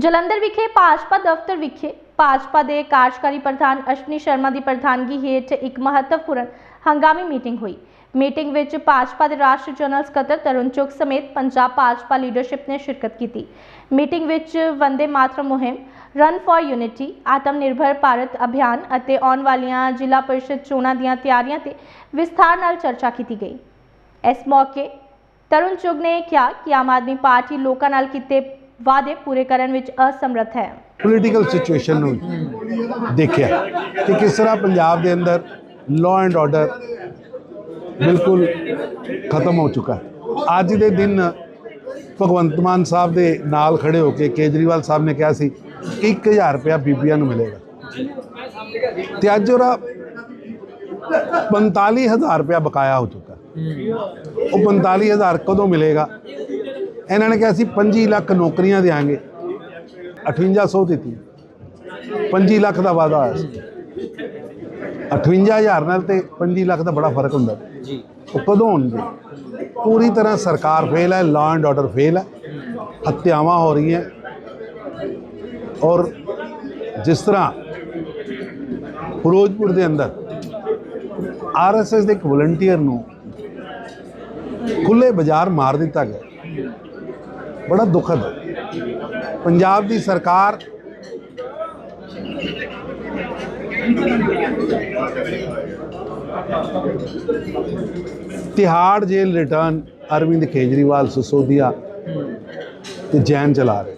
ਜਲੰਧਰ ਵਿਖੇ ਭਾਜਪਾ ਦਫ਼ਤਰ ਵਿਖੇ ਭਾਜਪਾ ਦੇ ਕਾਰਜਕਾਰੀ ਪ੍ਰਧਾਨ ਅਸ਼ਵਨੀ ਸ਼ਰਮਾ ਦੀ ਪ੍ਰਧਾਨਗੀ ਹੇਠ ਇੱਕ ਮਹੱਤਵਪੂਰਨ ਹੰਗਾਮੀ ਮੀਟਿੰਗ ਹੋਈ। ਮੀਟਿੰਗ ਵਿੱਚ ਭਾਜਪਾ ਦੇ ਰਾਸ਼ਟਰੀ ਜਨਰਲ ਸਕੱਤਰ ਤਰੁਣ ਚੁੱਗ ਸਮੇਤ ਪੰਜਾਬ ਭਾਜਪਾ ਲੀਡਰਸ਼ਿਪ ਨੇ ਸ਼ਿਰਕਤ ਕੀਤੀ। ਮੀਟਿੰਗ ਵਿੱਚ ਵੰਦੇ ਮਾਤਰਮ ਮੁਹਿੰਮ ਰਨ ਫਾਰ ਯੂਨਿਟੀ ਆਤਮ ਨਿਰਭਰ ਭਾਰਤ ਅਭਿਆਨ ਅਤੇ ਆਉਣ ਵਾਲੀਆਂ ਜ਼ਿਲ੍ਹਾ ਪਰਿਸ਼ਦ ਚੋਣਾਂ ਦੀਆਂ ਤਿਆਰੀਆਂ ਤੇ ਵਿਸਥਾਰ ਨਾਲ ਚਰਚਾ ਕੀਤੀ ਗਈ। ਇਸ ਮੌਕੇ ਤਰੁਣ ਚੁੱਗ ਨੇ ਕਿਹਾ ਕਿ ਆਮ ਆਦਮੀ ਪਾਰਟੀ ਲੋਕਾਂ ਨਾਲ ਕੀਤੇ ਵਾਅਦੇ ਪੂਰੇ ਕਰਨ ਵਿੱਚ ਅਸਮਰੱਥ ਹੈ। ਪੋਲੀਟੀਕਲ ਸਿਚੁਏਸ਼ਨ ਨੂੰ ਦੇਖਿਆ ਕਿ ਕਿਸ ਤਰ੍ਹਾਂ ਪੰਜਾਬ ਦੇ ਅੰਦਰ ਲਾਅ ਐਂਡ ਆਰਡਰ ਬਿਲਕੁਲ ਖਤਮ ਹੋ ਚੁੱਕਾ ਅੱਜ ਦੇ ਦਿਨ ਭਗਵੰਤ ਮਾਨ ਸਾਹਿਬ ਦੇ ਨਾਲ ਖੜੇ ਹੋ ਕੇ ਕੇਜਰੀਵਾਲ ਸਾਹਿਬ ਨੇ ਕਿਹਾ ਸੀ ਕਿ 1000 ਰੁਪਇਆ ਬੀਬੀਆਂ ਨੂੰ ਮਿਲੇਗਾ। ਤੇ ਅੱਜ ਉਹਦਾ 45000 ਰੁਪਇਆ ਬਕਾਇਆ ਹੋ ਚੁੱਕਾ। ਉਹ 45000 ਕਦੋਂ ਮਿਲੇਗਾ? ਇਹਨਾਂ ਨੇ ਕਿਹਾ ਸੀ 25 ਲੱਖ ਨੌਕਰੀਆਂ ਦੇਾਂਗੇ 5800 ਦਿੱਤੀ। 25 ਲੱਖ ਦਾ ਵਾਅਦਾ ਹੋਇਆ ਸੀ। 58000 ਨਾਲ ਤੇ 25 ਲੱਖ ਦਾ ਬੜਾ ਫ਼ਰਕ ਹੁੰਦਾ। ਜੀ। ਉਹ ਕਦੋਂ ਹੋਣਗੇ? ਪੂਰੀ ਤਰ੍ਹਾਂ ਸਰਕਾਰ ਫੇਲ ਹੈ ਲਾਅ ਐਂਡ ਆਰਡਰ ਫੇਲ ਹੈ। ਹੱਤਿਆਵਾਂ ਹੋ ਰਹੀਆਂ। ਔਰ ਜਿਸ ਤਰ੍ਹਾਂ ਫਿਰੋਜ਼ਪੁਰ ਦੇ ਅੰਦਰ ਆਰਐਸਐਸ ਦੇ ਇੱਕ ਵਲੰਟੀਅਰ ਨੂੰ ਖੁੱਲੇ ਬਾਜ਼ਾਰ ਮਾਰ ਦਿੱਤਾ ਗਿਆ। ਬੜਾ ਦੁਖਦ ਹੈ। ਪੰਜਾਬ ਦੀ ਸਰਕਾਰ ਤਿਹਾੜ ਜੇਲ੍ਹ ਰਿਟਰਨ ਅਰਵਿੰਦ ਕੇਜਰੀਵਾਲ ਸਿਸੋਦੀਆ ਤੇ ਜੈਨ ਚਲਾ ਰਹੇ।